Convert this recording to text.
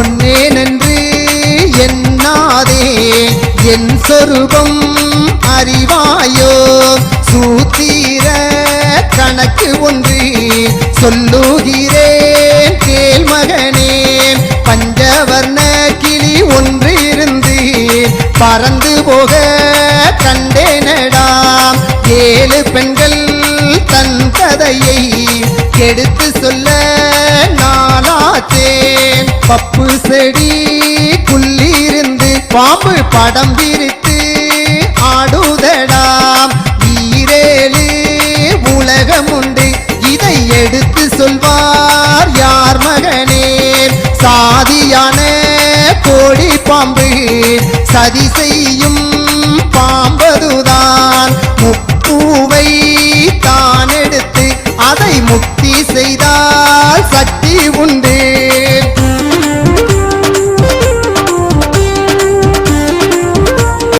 சொன்னேன் என்று எண்ணாதே என் சொரூபம் அறிவாயோ? சூத்திர கணக்கு ஒன்று சொல்லுகிறேன் கேள் மகனே. பஞ்சவர்ண கிளி ஒன்று இருந்து பறந்து போக கண்டேனடாம் ஏழு பெண்கள் தன் கதையை எடுத்து சொல்ல பப்பு செடி குள்ளிருந்து பாம்பு படம் விரித்து ஆடுதடாம். ஈரேழு உலகம் உண்டு இதை எடுத்து சொல்வார் யார் மகனே? சாதியான கோழி பாம்பு சதி செய்யும் பாம்பதுதான். முப்பூவை தான் எடுத்து அதை முக்தி செய்தார்.